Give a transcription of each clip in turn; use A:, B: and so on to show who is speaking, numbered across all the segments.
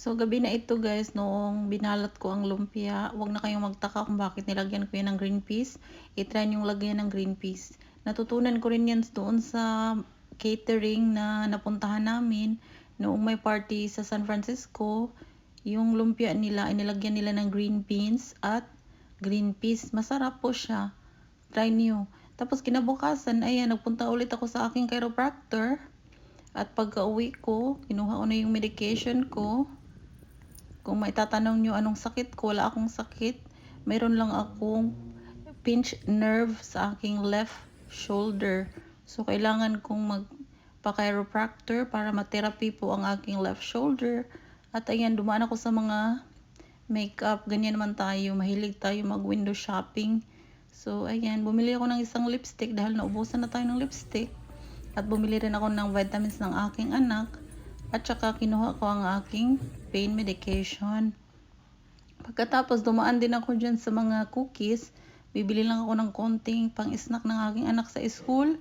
A: So, gabi na ito guys, noong binalot ko ang lumpia, wag na kayong magtaka kung bakit nilagyan ko yan ng green peas. I-try yung lagyan ng green peas. Natutunan ko rin yan doon sa catering na napuntahan namin noong may party sa San Francisco. Yung lumpia nila, inilagyan nila ng green beans at green peas. Masarap po siya. Try niyo. Tapos kinabukasan, ayan, nagpunta ulit ako sa aking chiropractor. At pagka uwi ko, kinuha ko na yung medication ko. Kung may tatanong nyo anong sakit ko, wala akong sakit. Mayroon lang akong pinch nerve sa aking left shoulder. So, kailangan kong magpa-chiropractor para ma-therapy po ang aking left shoulder. At ayan, dumaan ako sa mga makeup. Ganyan naman tayo. Mahilig tayo mag-window shopping. So, ayan, bumili ako ng isang lipstick dahil naubusan na tayo ng lipstick. At bumili rin ako ng vitamins ng aking anak. At saka kinuha ko ang aking pain medication. Pagkatapos dumaan din ako dyan sa mga cookies. Bibili lang ako ng konting pang-snack ng aking anak sa school.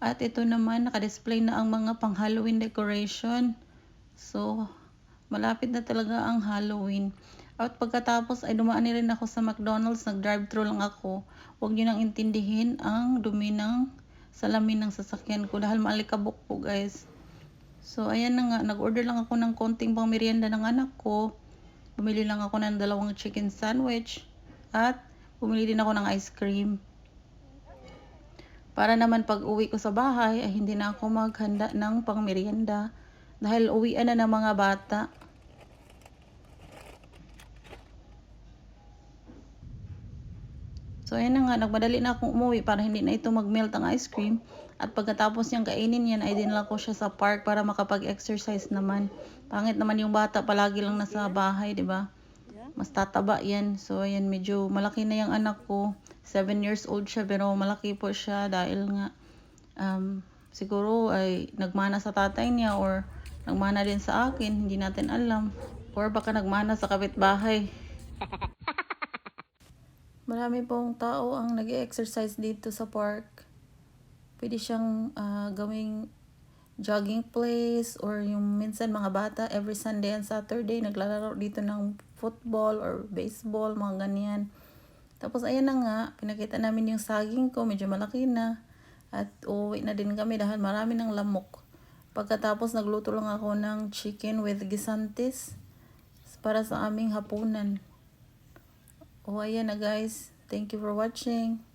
A: At ito naman, nakadisplay na ang mga pang Halloween decoration. So, malapit na talaga ang Halloween. At pagkatapos ay dumaan rin ako sa McDonald's, nag-drive-thru lang ako. Huwag niyo nang intindihin ang dumi ng salamin ng sasakyan ko dahil maalikabok po guys. So ayan na nga, nag-order lang ako ng konting pang merienda ng anak ko. Bumili lang ako ng dalawang chicken sandwich at bumili din ako ng ice cream. Para naman pag uwi ko sa bahay ay hindi na ako maghanda ng pang merienda dahil uwian na ng mga bata. So ayan na nga, nagmadali na akong umuwi para hindi na ito mag-melt ang ice cream. At pagkatapos niyang kainin yan, ay dinala ko siya sa park para makapag-exercise naman. Pangit naman yung bata, palagi lang nasa bahay, di ba? Mas tataba yan. So ayan, medyo malaki na yung anak ko. 7 years old siya, pero malaki po siya dahil nga um, siguro ay nagmana sa tatay niya or nagmana din sa akin, hindi natin alam. Or baka nagmana sa kapitbahay. Marami pong tao ang nag exercise dito sa park. Pwede siyang ah, gawing jogging place or yung minsan mga bata every Sunday and Saturday naglalaro dito ng football or baseball, mga ganyan. Tapos ayan na nga, pinakita namin yung saging ko, medyo malaki na. At uuwi na din kami dahil marami ng lamok. Pagkatapos nagluto lang ako ng chicken with gisantes para sa aming hapunan. O ayan na guys. Thank you for watching.